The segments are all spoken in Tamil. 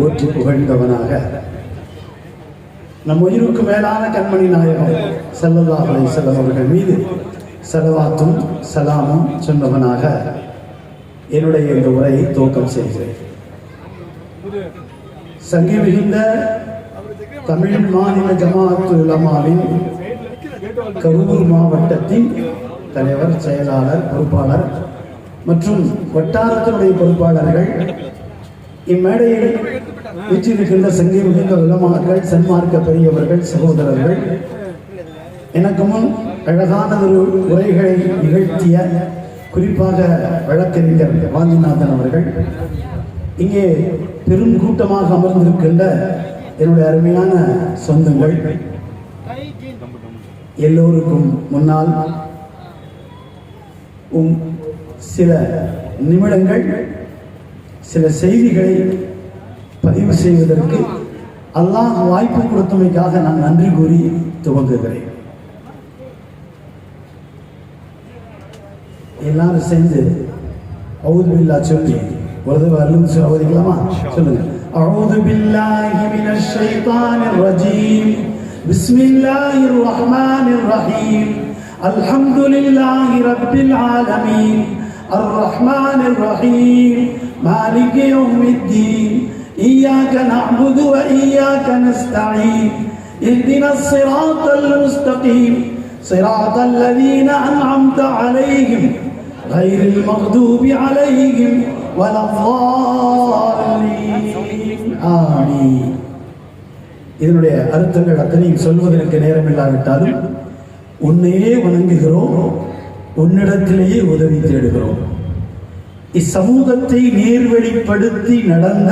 போற்றி புகழ்ந்தவனாக. நம் உயிருக்கு மேலான கண்மணி நாயகம் செல்லல்லா அலைஹிஸ்ஸலாம் அவர்கள் மீது செலவாத்தும் சலாமும் சொன்னவனாக என்னுடைய இந்த உரையை துவக்கம் செய்கிறேன். சங்கி மிகுந்த தமிழ் மாநில ஜமாத்து உலமாவின் கரூர் மாவட்டத்தின் தலைவர் செயலாளர் பொறுப்பாளர் மற்றும் வட்டாரத்தினுடைய பொறுப்பாளர்கள் இம்மேடையில் வீற்றிருக்கின்ற சங்கி மிகுந்த உலமாக்கள் சன்மார்க்க பெரியவர்கள் சகோதரர்கள். எனக்கு முன் அழகானதொரு உரைகளை நிகழ்த்திய குறிப்பாக வழக்கறிஞர் வாஞ்சிநாதன் அவர்கள். இங்கே பெரும் கூட்டமாக அமர்ந்திருக்கின்ற என்னுடைய அருமையான சொந்தங்கள். எல்லோருக்கும் முன்னால் உம் சில நிமிடங்கள் சில செய்திகளை பதிவு செய்வதற்கு அல்லாஹ் வாய்ப்பு கொடுத்தமைக்காக நான் நன்றி கூறி துவங்குகிறேன் எல்லாரும் சேர்ந்து அவுது பில்லா சொல்லி ஒரு தடவை அருளும் அவதிக்கலாமா சொல்லுங்க أعوذ بالله من الشيطان الرجيم بسم الله الرحمن الرحيم الحمد لله رب العالمين الرحمن الرحيم مالك يوم الدين إياك نعبد وإياك نستعين اهدنا الصراط المستقيم صراط الذين أنعمت عليهم غير المغضوب عليهم ولا الضالين آمين இதனுடைய அர்த்தங்கள் அத்தனையும் சொல்வதற்கு நேரம் இல்லாவிட்டாலும் உன்னையே வணங்குகிறோம் உன்னிடத்திலேயே உதவி தேடுகிறோம் இச்சமூகத்தை நேர்வழிப்படுத்தி நடந்த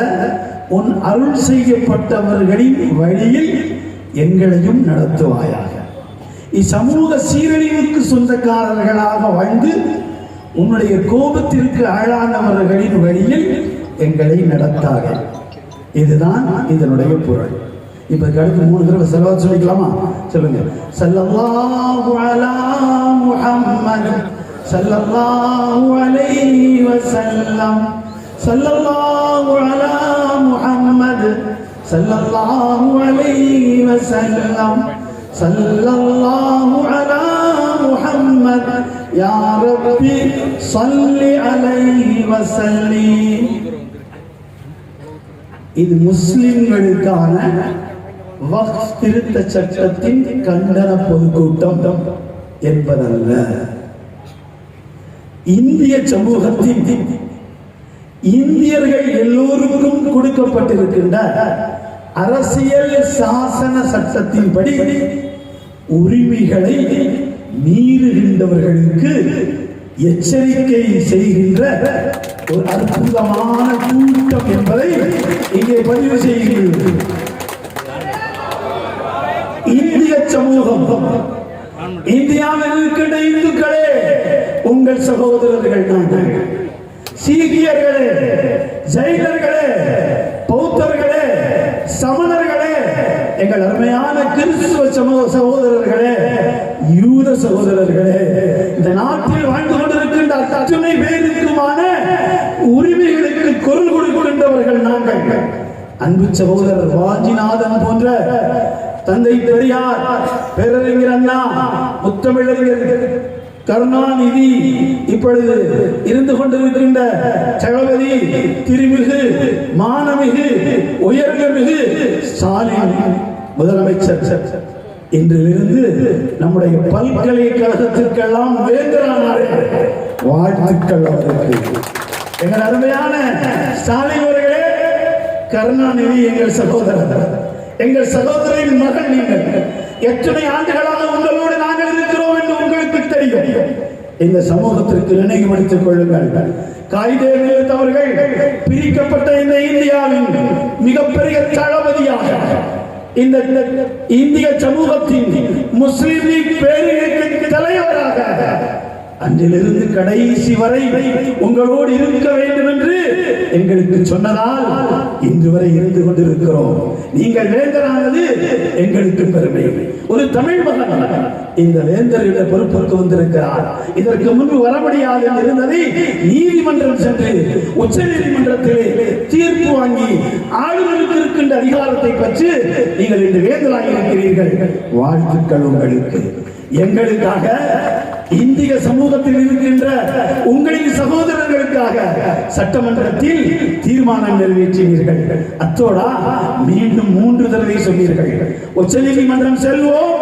உன் அருள் செய்யப்பட்டவர்களின் வழியில் எங்களையும் நடத்துவாயாக. இச்சமூக சீரழிவுக்கு சொந்தக்காரர்களாக வாழ்ந்து உன்னுடைய கோபத்திற்கு ஆளானவர்களின் வழியில் எங்களை நடத்தாக இதுதான் இதனுடைய பொருள். இப்ப அடுத்து மூணு தடவை செலவா சொல்லிக்கலாமா? சொல்லுங்க. சல்லல்லாஹு அலா முஹம்மது சல்லல்லாஹு அலைஹி வஸல்லம் சல்லல்லாஹு அலா sallallahu alayhi wa sallam sallallahu ala muhammad ya rabbi salli alayhi wa வஸல்லிம். இது முஸ்லிம்களுக்கான வக்ஃப் திருத்த சட்டத்தின் கண்டன பொதுக்கூட்டம் என்பதல்ல. இந்திய சமூகத்தின் இந்தியர்கள் எல்லோருக்கும் கொடுக்கப்பட்டிருக்கின்ற அரசியல் சாசன சட்டத்தின்படி உரிமைகளை மீறுகின்றவர்களுக்கு எச்சரிக்கை செய்கின்ற ஒரு அற்புதமான கூட்டம் என்பதை இங்கே பதிவு செய்கிறீர்கள் இந்திய சமூகம் இந்தியாவில் இருக்கின்ற இந்துக்களே உங்கள் சகோதரர்கள் நாங்கள் சீக்கியர்களே ஜெயினர்களே பௌத்தர்களே சமணர்களே எங்கள் அருமையான கிறிஸ்துவ சமூக சகோதரர்களே யூத சகோதரர்களே இந்த நாட்டில் வாழ்ந்து கொண்டிருக்கின்ற அத்தனை பேருக்குமான உரிமைகளுக்கு குரல் கொடுக்கின்றவர்கள் நாங்கள். அன்பு சகோதரர் வாஞ்சிநாதன் போன்ற தந்தை பெரியார் பேரறிஞர் அண்ணா முத்தமிழறிஞர் கருணாநிதி இப்பொழுது இருந்து கொண்டிருக்கின்ற சகவதி திருமிகு மானமிகு உயர்மிகு ஸ்டாலின் முதலமைச்சர். இன்றிலிருந்து நம்முடைய பல்கலைக்கழகத்திற்கெல்லாம் வேந்தரானாரே. வாழ்த்துக்கள் அவருக்கு. எங்கள் அருமையான ஸ்டாலின் அவர்களே கருணாநிதி எங்கள் சகோதரர். எங்கள் சகோதரின் மகன் நீங்கள். எத்தனை ஆண்டுகளாக உங்களோடு நாங்கள் இருக்கிறோம் என்று உங்களுக்கு தெரியும். இந்த சமூகத்திற்கு நினைவுபடுத்திக் கொள்ளுங்கள். காயிதே அவர்கள் பிரிக்கப்பட்ட இந்த இந்தியாவின் மிகப்பெரிய தளபதியாக இந்த இந்திய சமூகத்தின் முஸ்லிம் லீக் பேரியக்க தலைவராக அன்றிலிருந்து கடைசி வரை உங்களோடு இருக்க வேண்டும் என்று எங்களுக்கு சொன்னதால் இன்று வரை இருந்து கொண்டிருக்கிறோம். நீங்கள் வேந்தரானது எங்களுக்கு பெருமை. ஒரு தமிழ் மகன் இந்த வேந்தரிட பொறுப்புக்கு வந்திருக்கிறார். இதற்கு முன்பு வர முடியாது என்று இருந்ததை நீதிமன்றம் சென்று உச்ச நீதிமன்றத்திலே தீர்ப்பு வாங்கி ஆளுநருக்கு இருக்கின்ற அதிகாரத்தை பற்றி நீங்கள் இன்று வேந்தராக இருக்கிறீர்கள் வாழ்த்துக்கள் உங்களுக்கு. எங்களுக்காக இந்திய சமூகத்தில் இருக்கின்ற உங்களின் சகோதரர்களுக்காக சட்டமன்றத்தில் தீர்மானம் நிறைவேற்றினீர்கள். அத்தோடா மீண்டும் மூன்று தடவை சொன்னீர்கள். உச்ச நீதிமன்றம் செல்வோம்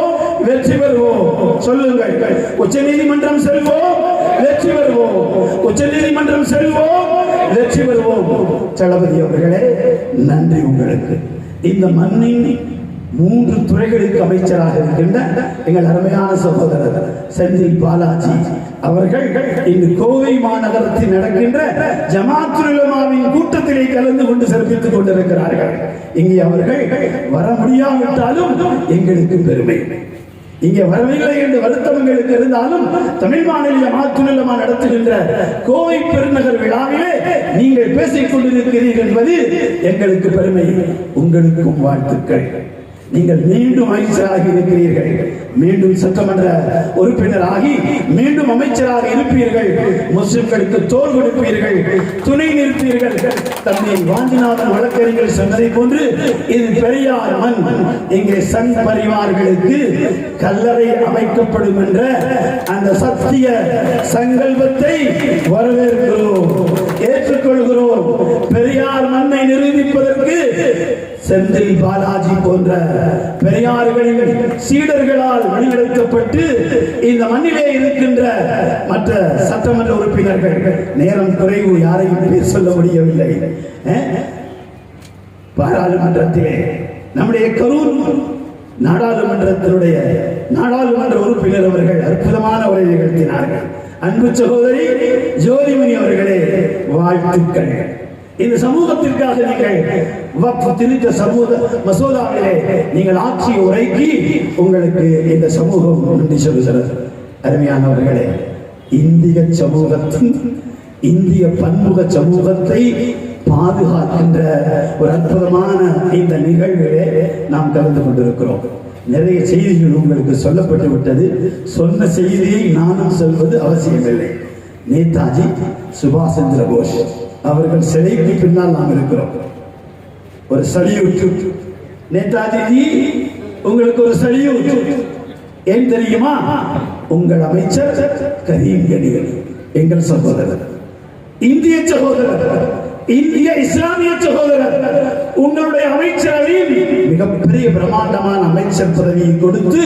வெற்றி பெறுவோம். சொல்லுங்கள். உச்ச நீதிமன்றம் செல்வோம் வெற்றி பெறுவோம். உச்ச நீதிமன்றம் செல்வோம் வெற்றி பெறுவோம். தளபதி அவர்களே நன்றி உங்களுக்கு. இந்த மண்ணின் மூன்று துறைகளுக்கு அமைச்சராக இருக்கின்ற எங்கள் அருமையான சகோதரர் செந்தில் பாலாஜி அவர்கள் இன்று கோவை மாநகரத்தில் நடக்கின்ற ஜமாத்துலமாவின் கூட்டத்திலே கலந்து கொண்டு சிறப்பித்துக் கொண்டிருக்கிறார்கள். இங்கே அவர்கள் வர முடியாவிட்டாலும் எங்களுக்கு பெருமை. இங்கே வரவில்லை என்று வருத்தவங்களுக்கு இருந்தாலும் தமிழ் மாநில ஜமாத்துல் நடத்துகின்ற கோவை பெருநகர் விழாவிலே நீங்கள் பேசிக் கொண்டிருக்கிறீர்கள் என்பது எங்களுக்கு பெருமை உங்களுக்கும் வாழ்த்துக்கள். நீங்கள் மீண்டும் அமைச்சராக இருக்கிறீர்கள். மீண்டும் சட்டமன்ற உறுப்பினராகி மீண்டும் அமைச்சராக இருப்பீர்கள். முஸ்லிம்களுக்கு தோல் கொடுப்பீர்கள். துணை நிற்பீர்கள். தந்தை வாஞ்சிநாதன் வழக்கறிஞர்கள் சொன்னதை போன்று இது பெரியார் மண். இங்கே சங் பரிவார்களுக்கு கல்லறை அமைக்கப்படும் என்ற அந்த சத்திய சங்கல்பத்தை வரவேற்கிறோம். ஏற்றுக்கொள்கிறோம். பெரியார் மண்ணை நிரூபிப்பதற்கு செந்தில் பாலாஜி போன்ற பெரியார்களின் சீடர்களால் வழிநடத்தப்பட்டு இந்த மண்ணிலே இருக்கின்ற மற்ற சட்டமன்ற உறுப்பினர்கள் நேரம் குறைவு யாரையும் பேர் சொல்ல முடியவில்லை. பாராளுமன்றத்திலே நம்முடைய கரூர் நாடாளுமன்றத்தினுடைய நாடாளுமன்ற உறுப்பினர் அவர்கள் அற்புதமான உரை நிகழ்த்தினார்கள். அன்பு சகோதரி ஜோதிமணி அவர்களே வாழ்த்துக்கள். இந்த சமூகத்திற்காக நீங்கள் வக்ஃப் திருத்த சமூக மசோதாவிலே நீங்கள் ஆட்சி உரைக்கி உங்களுக்கு இந்த சமூகம் நன்றி சொல்கிறது அருமையானவர்களே இந்திய சமூகத்தின் இந்திய பன்முக சமூகத்தை பாதுகாக்கின்ற ஒரு அற்புதமான இந்த நிகழ்விலே நாம் கலந்து கொண்டிருக்கிறோம். நிறைய செய்திகள் உங்களுக்கு சொல்லப்பட்டு விட்டது. சொன்ன செய்தியை நானும் சொல்வது அவசியமில்லை. நேதாஜி சுபாஷ் சந்திர போஸ். அவர்கள் சிலைக்கு பின்னால் நாம் இருக்கிறோம். ஒரு சலியூட்டு. நேதாஜி உங்களுக்கு ஒரு சலியூட்டு. ஏன் தெரியுமா? உங்கள் அமைச்சர் கரீம் கனிகள் எங்கள் சகோதரர். இந்திய சகோதரர் இந்திய இஸ்லாமிய சகோதரர். உங்களுடைய அமைச்சரவையில் மிகப்பெரிய பிரம்மாண்டமான அமைச்சர் பதவியை கொடுத்து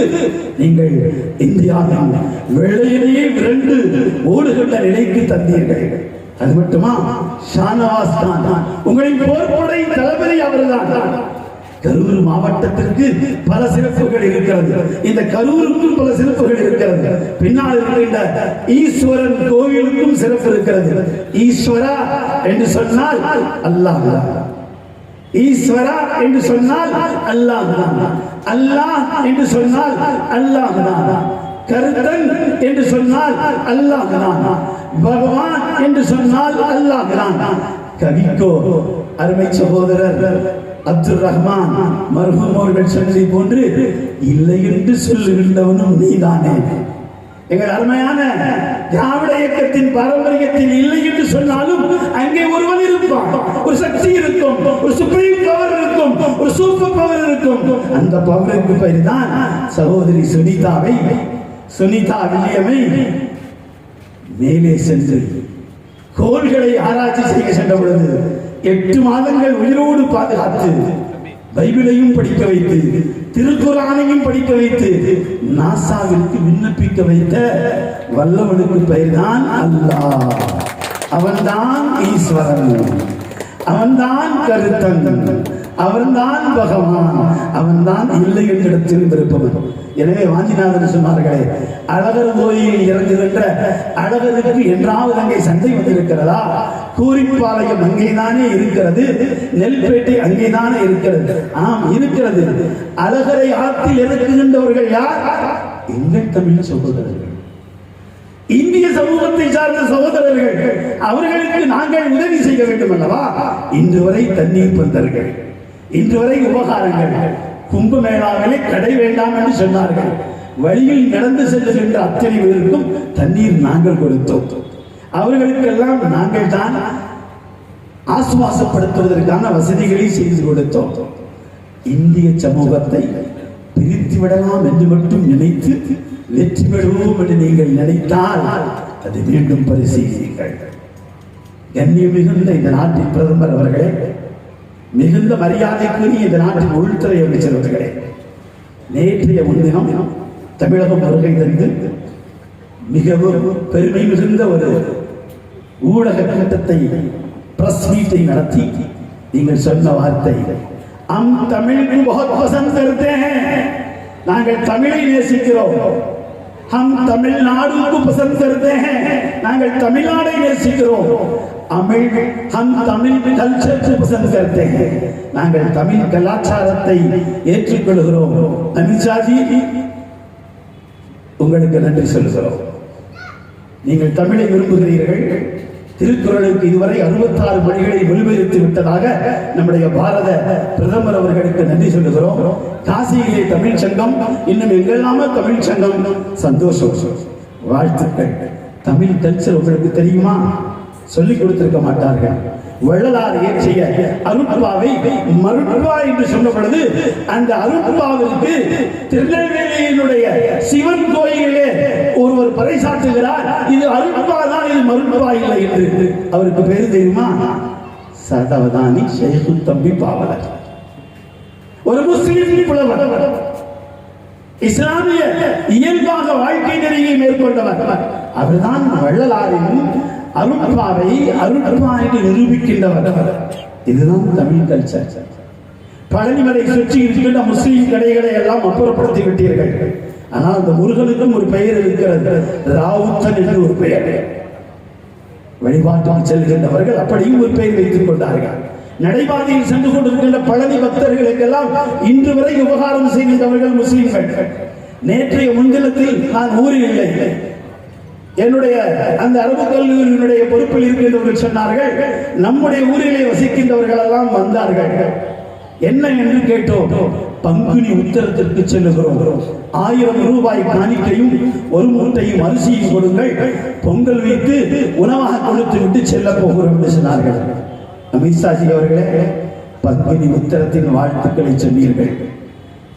நீங்கள் இந்தியாவின் வெள்ளையிலேயே இரண்டு ஓடுகின்ற நிலைக்கு தந்தீர்கள். அது மட்டுமா? ஷானவாஸ் தான். உங்களின் போர்படை தளபதி அவர்தான். கரூர் மாவட்டத்திற்கு பல சிறப்புகள் இருக்கிறது. இந்த கரூருக்கும் பல சிறப்புகள் இருக்கிறது. பின்னால் இருக்கின்ற ஈஸ்வரன் கோவிலுக்கும் சிறப்பு இருக்கிறது. ஈஸ்வரா என்று சொன்னால் அல்லாஹ் ஈஸ்வரா என்று சொன்னால் அல்லாஹ் அல்லாஹ் என்று சொன்னால் அல்லாஹ் கருத்தன் என்று சொன்னால் அல்லாஹ் பகவான் என்று சொன்னால் அல்லாஹ் கவிக்கோ அருமை சகோதரர் அப்துல் ரஹ்மான் மர்ஹூம் அவர்கள் சொன்னதை போன்று இல்லை என்று சொல்லுகின்றவனும் நீதானே. எங்கள் அருமையான திராவிட இயக்கத்தின் பாரம்பரியத்தில் இல்லை என்று சொன்னாலும் அங்கே ஒருவன் இருப்பான். ஒரு சக்தி இருக்கும் ஒரு சுப்ரீம் பவர் இருக்கும் ஒரு சூப்பர் பவர் இருக்கும். அந்த பவருக்கு பெயர் தான் சகோதரி சுனிதாவை சுனிதா வில்லியமை மேலே சென்று கோள்களை ஆராய்ச்சி செய்ய சென்ற பொழுது எட்டு மாதங்கள் உயிரோடு பாதுகாத்து பைபிளையும் படிக்க வைத்து திருக்குறானையும் படிக்க வைத்து நாசாவிற்கு விண்ணப்பிக்க வைத்த வல்லவனுக்கு பெயர்தான் அல்லாஹ். அவன்தான் ஈஸ்வரன். அவன்தான் கருத்தன். அவன்தான் பகவான். அவன்தான் இல்லை என்ற இடத்தில் இருப்பவன். எனவே வாஞ்சிநாதன் சொன்னார்களே அழகர் கோயிலில் இறங்குகின்ற அழகருக்கு என்றாவது அங்கே சந்தை வந்திருக்கிறதா? கூறிப்பாளையம் அங்கேதானே இருக்கிறது நெல்பேட்டை அங்கேதானே இருக்கிறது. ஆம் இருக்கிறது. அழகரை ஆற்றில் இறக்குகின்றவர்கள் யார்? எங்கள் தமிழ் சகோதரர்கள். இந்திய சமூகத்தை சார்ந்த சகோதரர்கள் அவர்களுக்கு நாங்கள் உதவி செய்ய வேண்டும் அல்லவா இன்று வரை தண்ணீர் பந்தர்கள். இன்று வரை உபகாரங்கள். கும்பமேளாவிலே கடை வேண்டாம் என்று சொன்னார்கள். வழியில் நடந்து செல்லுகின்ற அத்தனை பேருக்கும் தண்ணீர் நாங்கள் கொடுத்தோம். அவர்களுக்கெல்லாம் நாங்கள் தான் ஆசுவாசப்படுத்துவதற்கான வசதிகளை செய்து கொடுத்தோம். இந்திய சமூகத்தை பிரித்து விடலாம் என்று மட்டும் நினைத்து வெற்றி பெறுவோம் என்று நீங்கள் நினைத்தால் அது மீண்டும் பரிசீலிங்கள் கண்ணியம் மிகுந்த இந்த நாட்டின் பிரதமர் அவர்களே மிகுந்த மரியாதைக்குரிய இந்த நாட்டின் உள்துறை அமைச்சர் அவர்களே. நேற்றைய முன்தினம் தமிழகம் வருகை தந்து மிகவும் பெருமை மிகுந்த ஒரு ஊடக கூட்டத்தை பிரஸ் மீட்டை நடத்தி நீங்கள் சொன்ன வார்த்தை அம் தமிழ் நாங்கள் தமிழை நேசிக்கிறோம். हम तमिलनाडु पसंद करते हैं நாங்கள் தமிழ்நாடை நேசிக்கிறோம் அமிழ் हम தமிழ் கல்ச்சர் पसंद करते हैं நாங்கள் தமிழ் கலாச்சாரத்தை ஏற்றுக்கொள்கிறோம் அமித்ஷாஜி உங்களுக்கு நன்றி சொல்லுகிறோம் நீங்கள் தமிழை விரும்புகிறீர்கள் திருக்குறளுக்கு இதுவரை அறுபத்தாறு மொழிகளை மொழிபெயர்த்து விட்டதாக நம்முடைய பாரத பிரதமர் அவர்களுக்கு நன்றி சொல்லுகிறோம். காசியிலே தமிழ் சங்கம் இன்னும் எங்கெல்லாம தமிழ் சங்கம். சந்தோஷம். வாழ்த்துக்கள். தமிழ் கல்ச்சர் உங்களுக்கு தெரியுமா? சொல்லிக் கொடுத்திருக்க மாட்டார்கள். வள்ளலார் இயற்றிய அருட்பாவை மருட்பா என்று சொன்ன பொழுது அந்த அருட்பாவிற்கு திருநெல்வேலியினுடைய சிவன் கோயிலே ஒருவர் பறைசாற்றுகிறார். இது அருட்பா இது மருட்பா இல்லை என்று. அவருக்கு பேர் தெரியுமா? சதவதானி ஷேகு தம்பி பாவலர். ஒரு முஸ்லிம் புலவர். இஸ்லாமிய இயல்பாக வாழ்க்கை நெறியை மேற்கொண்டவர். அவர்தான் வள்ளலாரின் அருட்பாவை அருட்பா என்று நிரூபிக்கின்றவர். இதுதான் தமிழ் கல்ச்சர் பழனிமலை சுற்றி இருக்கின்ற முஸ்லீம் கடைகளை எல்லாம் அப்புறப்படுத்தி விட்டீர்கள். ஆனால் அந்த முருகனுக்கும் ஒரு பெயர் இருக்கிறது. ராவுத்தன் என்று ஒரு பெயர். வழிபாட்டுக்கு செல்கின்றவர்கள் அப்படியும் ஒரு பெயர் வைத்துக் கொண்டார்கள். நடைபாதையில் சென்று கொண்டிருக்கின்ற பழனி பக்தர்களுக்கெல்லாம் இன்று வரை உபகாரம் செய்கின்றவர்கள் முஸ்லிம்கள். நேற்றைய முன்தினத்தில் நான் ஊரில் இல்லை. என்னுடைய அந்த அரபு கல்லூரியினுடைய பொறுப்பில் இருக்கின்றவர்கள் சொன்னார்கள் நம்முடைய ஊரிலே வசிக்கின்றவர்கள் எல்லாம் வந்தார்கள். என்ன என்று கேட்டோம். பங்குனி உத்தரத்திற்கு செல்லுகிறோம். ஆயிரம் ரூபாய் காணிக்கையும் ஒரு மூட்டையும் அரிசியும் கொடுங்கள். பொங்கல் வைத்து உணவாக கொடுத்து விட்டு செல்ல போகிறோம் என்று சொன்னார்கள். அமித்ஷாஜி அவர்களே பங்குனி உத்தரத்தின் வாழ்த்துக்களை சொன்னீர்கள்.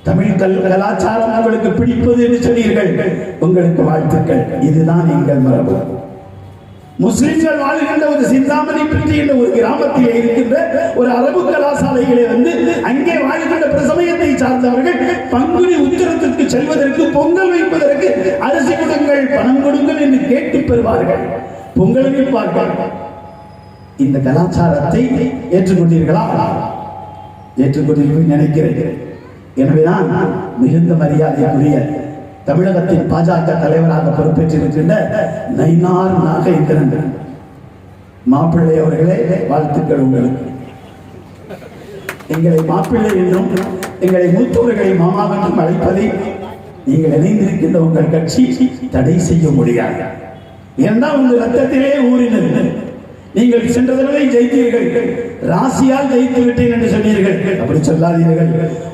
தமிழ் கல் கலாச்சாரம் உங்களுக்கு பிடிப்பது என்று சொன்னீர்கள். உங்களுக்கு வாழ்த்துக்கள். இதுதான் எங்கள் மரபு. முஸ்லிம்கள் வாழ்கின்ற ஒரு சிந்தாமணி பிரிட்டி என்ற ஒரு கிராமத்தில் இருக்கின்ற ஒரு அரபு கலாசாலைகளை வந்து அங்கே வாழ்கின்ற பிரசமயத்தை சார்ந்தவர்கள் பங்குனி உத்தரத்திற்கு செல்வதற்கு பொங்கல் வைப்பதற்கு அரசு கொடுங்கள் பணம் கொடுங்கள் என்று கேட்டு பெறுவார்கள். பொங்கல் வைப்பார்கள். இந்த கலாச்சாரத்தை ஏற்றுக்கொண்டீர்களா? ஏற்றுக்கொண்டீர்கள் நினைக்கிறேன். எனவேதான் மிகுந்த மரியாதைக்குரிய தமிழகத்தின் பாஜக தலைவராக பொறுப்பேற்றிருக்கின்ற நைனார் நாகேந்திரன். மாப்பிள்ளை அவர்களே வாழ்த்துக்கள் உங்களுக்கு. எங்களை மாப்பிள்ளை என்றும் எங்களை மூத்தவர்களை மாமாவென்றும் அழைப்பதை நீங்கள் இணைந்திருக்கின்ற உங்கள் கட்சி தடை செய்ய முடியாது. ஏனென்றால் உங்கள் ரத்தத்திலே ஊறினது. நீங்கள் சென்ற தடவை ஜெயித்தீர்கள். ராசியால் ஜெயித்து விட்டேன் என்று சொன்னீர்கள். அப்படி சொல்லாதீர்கள்.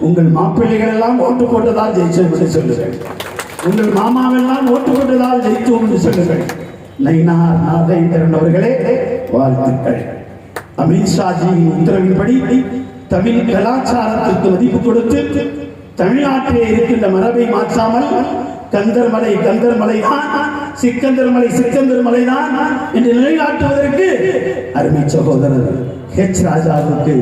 உங்கள் மாப்பிள்ளைகள் எல்லாம் ஓட்டு போட்டதால் ஜெயிச்சோம் என்று சொல்லுங்கள். உங்கள் மாமாவெல்லாம் ஓட்டு கொண்டதால் ஜெயித்தோம் என்று சொல்லுங்கள். நயினார் நாகேந்திரன் அவர்களே வாழ்த்துக்கள். அமித்ஷாஜியின் உத்தரவின்படி தமிழ் கலாச்சாரத்திற்கு மதிப்பு கொடுத்து தமிழ்நாட்டிலே இருக்கின்ற மரபை மாற்றாமல் கந்தர்மலை கந்தர்மலை தான் சிக்கந்தர் மலை சிக்கந்தர் மலை தான் என்று நிலைநாட்டுவதற்கு அருமை சகோதரர் ஹெச் ராஜாவுக்கு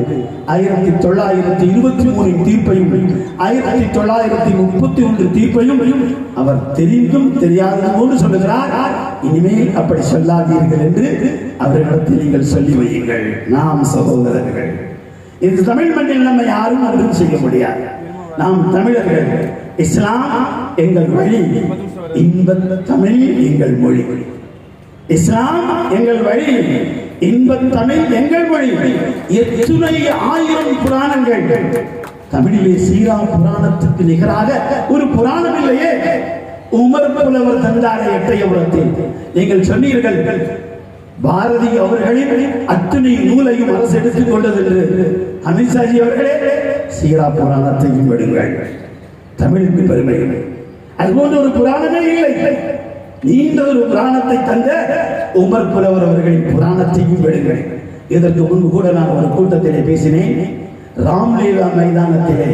ஆயிரத்தி தொள்ளாயிரத்தி இருபத்தி மூணின் தீர்ப்பையும் ஆயிரத்தி தொள்ளாயிரத்தி முப்பத்தி ஒன்று தீர்ப்பையும் அவர் தெரிந்தும் தெரியாததோடு சொல்லுகிறார். இனிமேல் அப்படி சொல்லாதீர்கள் என்று அவர்களிடத்தில் நீங்கள் சொல்லி வையுங்கள். நாம் சகோதரர்கள். இந்த தமிழ் மண்ணில் நம்ம யாரும் ஒன்றும் செய்ய முடியாது. நாம் தமிழர்கள். இஸ்லாம் எங்கள் வழி. இன்ப தமிழ் எங்கள் மொழி. இஸ்லாம் எங்கள் வழி. இன்பத் தமிழ் எங்கள் மொழி எத்துணை ஆயிரம் புராணங்கள். தமிழிலே சீரா புராணத்துக்கு நிகராக ஒரு புராணம் இல்லையே. உமர் புலவர் தந்தாரே எட்டயபுரத்தில் நீங்கள் சொன்னீர்கள் பாரதி அவர்களின் அத்துணை நூலையும் அரசு எடுத்துக் கொண்டது என்று அமித்ஷாஜி அவர்களே சீரா புராணத்தையும் விடுங்கள் தமிழுக்கு பெருமை. அதுபோன்ற ஒரு புராணமே இல்லை. நீண்ட ஒரு புராணத்தை தந்த உமர் புலவர் அவர்களின் புராணத்தையும் விடுங்கள். இதற்கு முன்பு கூட நான் ஒரு கூட்டத்திலே பேசினேன். ராம்லீலா மைதானத்திலே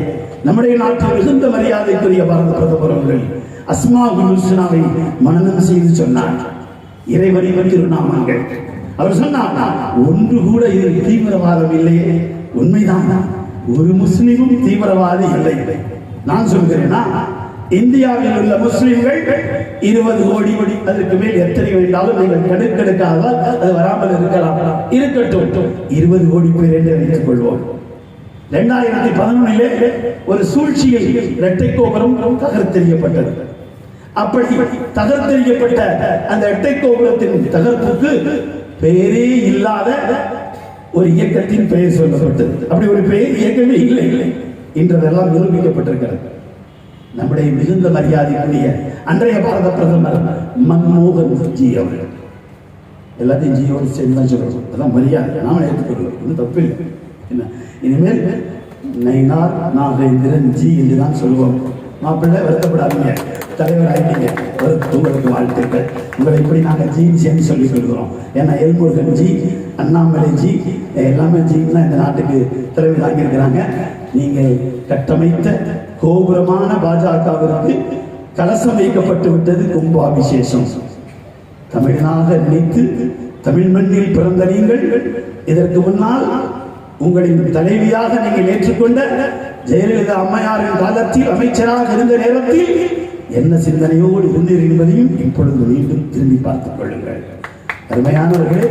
நம்முடைய நாட்டில் மிகுந்த மரியாதைக்குரிய பாரத பிரதமர் அவர்கள் அஸ்மா ஹுஸ்னாவை மனநம் செய்து சொன்னார். இறைவனின் திருநாமங்கள் அவர் சொன்னார் ஒன்று கூட இது தீவிரவாதம் இல்லையே. உண்மைதான். ஒரு முஸ்லிமும் தீவிரவாதி இல்லை. நான் சொல்கிறேன்னா இந்தியாவில் உள்ள முஸ்லிம்கள் இருபது கோடி அதற்கு மேல் எத்தனை வேண்டாலும் நீங்கள் கடுக்கெடுக்காத அது வராமல் இருக்கலாம். இருக்கட்டும். இருபது கோடி பேர் என்று வைத்துக் கொள்வோம். இரண்டாயிரத்தி பதினொன்னிலே ஒரு சூழ்ச்சியில் இரட்டை கோபுரம் தகர்த்தெறியப்பட்டது அப்படி தகர்த்தெறியப்பட்ட அந்த இரட்டை கோபுரத்தின் தகர்ப்புக்கு பெயரே இல்லாத ஒரு இயக்கத்தின் பெயர் சொல்லப்பட்டது. அப்படி ஒரு பெயர் இயக்கமே இல்லை இல்லை. இன்றதெல்லாம் நிரூபிக்கப்பட்டிருக்கிறது. நம்முடைய மிகுந்த மரியாதைக்குரிய அன்றைய பாரத பிரதமர் மன்மோகன் ஜி அவர்கள். எல்லாத்தையும் ஜியோடு சேர்ந்து தான் சொல்கிறோம் அதான் மரியாதை. நாம ஏற்றுக்கொள்வோம் ஒன்றும் தப்பு இல்லை என்ன? இனிமேல் நைனார் நாகேந்திரன் ஜி என்று தான் சொல்லுவோம் மாப்பிள்ளை வருத்தப்படாதீங்க. தலைவர் ஆகிட்டீங்க வருத்த உங்களுக்கு வாழ்த்துக்கள். உங்களை இப்படி நாங்கள் ஜி சேர்ந்து சொல்லி சொல்கிறோம் ஏன்னா எல்முருகன் ஜி அண்ணாமலை ஜி எல்லாமே ஜின்னு தான் இந்த நாட்டுக்கு தலைமை ஆகியிருக்கிறாங்க நீங்கள் கட்டமைத்த கோபுரமான பாஜகவிற்கு கலசம் வைக்கப்பட்டு விட்டது கும்பாபிஷேகம். தமிழனாக நினைத்து தமிழ் மண்ணில் பிறந்த நீங்கள் இதற்கு முன்னால் உங்களின் தலைவியாக நீங்கள் ஏற்றுக்கொண்ட ஜெயலலிதா அம்மையாரின் காலத்தில் அமைச்சராக இருந்த நேரத்தில் என்ன சிந்தனையோடு இருந்தீர் என்பதையும் இப்பொழுது மீண்டும் திரும்பி பார்த்துக் கொள்ளுங்கள். அருமையானவர்களே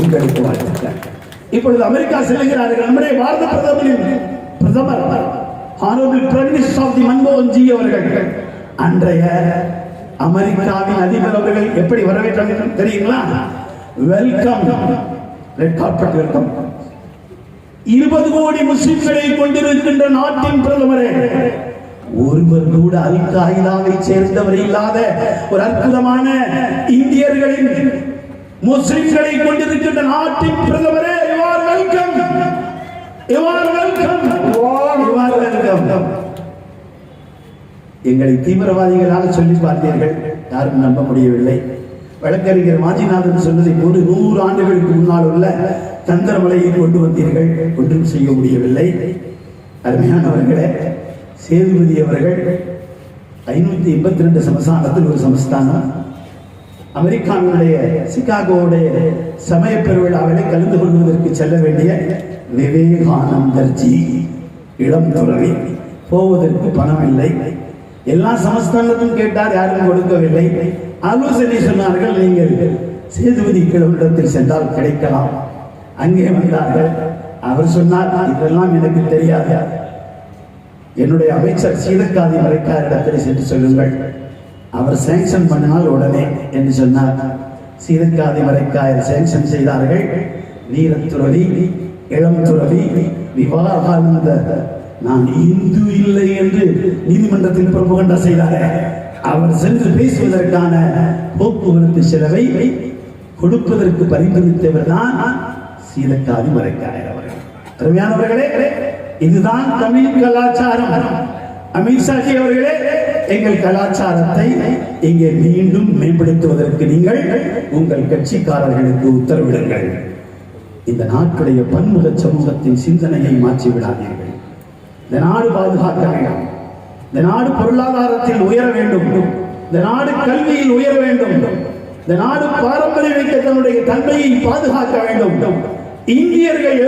உங்களுக்கு வாழ்த்துக்கள். இப்பொழுது அமெரிக்கா செல்கிறார்கள் நம்முடைய பாரத பிரதமரின் பிரதமர். ஹானரபிள் பிரைம் ஆஃப் தி மன்மோகன் ஜி அவர்கள் அன்றைய அமெரிக்காவின் அதிபர் அவர்கள் எப்படி வரவேற்றாங்க தெரியுங்களா? வெல்கம் ரெட் கார்பெட் வெல்கம் இருபது கோடி முஸ்லிம்களை கொண்டிருக்கின்ற நாட்டின் பிரதமரே ஒருவர் கூட அல் காயிதாவை சேர்ந்தவர் இல்லாத ஒரு அற்புதமான இந்தியர்களின் முஸ்லிம்களை கொண்டிருக்கின்ற நாட்டின் பிரதமரே வெல்கம் are எங்களை தீவிரவாதிகளாக சொல்லி பார்த்தீர்கள். யாரும் நம்ப முடியவில்லை. வழக்கறிஞர் வாஞ்சிநாதன் சொன்னதை போது நூறு ஆண்டுகளுக்கு முன்னால் உள்ள தந்திரமலையை கொண்டு வந்தீர்கள். ஒன்றும் செய்ய முடியவில்லை. அருமையானவர்களே சேதுபதி அவர்கள் ஐநூத்தி எண்பத்தி ரெண்டு சமஸ்தானத்தில் ஒரு சமஸ்தானம். அமெரிக்காவினுடைய சிகாகோவுடைய சமய பெருவிழாவிலே கலந்து கொள்வதற்கு செல்ல வேண்டிய விவேகானந்தர்ஜி இளம் துறவி. போவதற்கு பணம் இல்லை. எல்லா சமஸ்தானத்தும் கேட்டார் யாரும் கொடுக்கவில்லை. ஆலோசனை சொன்னார்கள் நீங்கள் சேதுபதி கிழவரிடத்தில் சென்றால் கிடைக்கலாம். அங்கே வந்தார்கள். அவர் சொன்னார் இதெல்லாம் எனக்கு தெரியாது. என்னுடைய அமைச்சர் சீதக்காதி மறைக்கார் இடத்தில் சென்று சொல்லுங்கள். அவர் சேங்ஷன் பண்ணினால் உடனே என்று சொன்னார். சீதக்காதி மறைக்காயர் சேங்ஷன் செய்தார்கள். நீரத்துறவி இளம் துறவி விவாகானந்த நான் இந்து இல்லை என்று நீதிமன்றத்தில் பிரபுகண்டா செய்தார். அவர் சென்று பேசுவதற்கான போக்குவரத்து செலவை கொடுப்பதற்கு பரிந்துரைத்தவர் தான் சீதக்காதி மறைக்காயர் அவர்கள். அருமையானவர்களே இதுதான் தமிழ் கலாச்சாரம். அமித்ஷாஜி அவர்களே எங்கள் கலாச்சாரத்தை இங்கே மீண்டும் மேம்படுத்துவதற்கு நீங்கள் உங்கள் கட்சிக்காரர்களுக்கு உத்தரவிடுங்கள். இந்த நாட்டுடைய பன்முக சமூகத்தின் சிந்தனையை மாற்றி விடாதீர்கள் இந்த நாடு பாதுகாக்க வேண்டும் இந்த நாடு பொருளாதாரத்தில் உயர வேண்டும். இந்த நாடு கல்வியில் உயர வேண்டும். இந்த நாடு பாரம்பரிய தன்னுடைய தன்மையை பாதுகாக்க வேண்டும். இந்தியர்கள்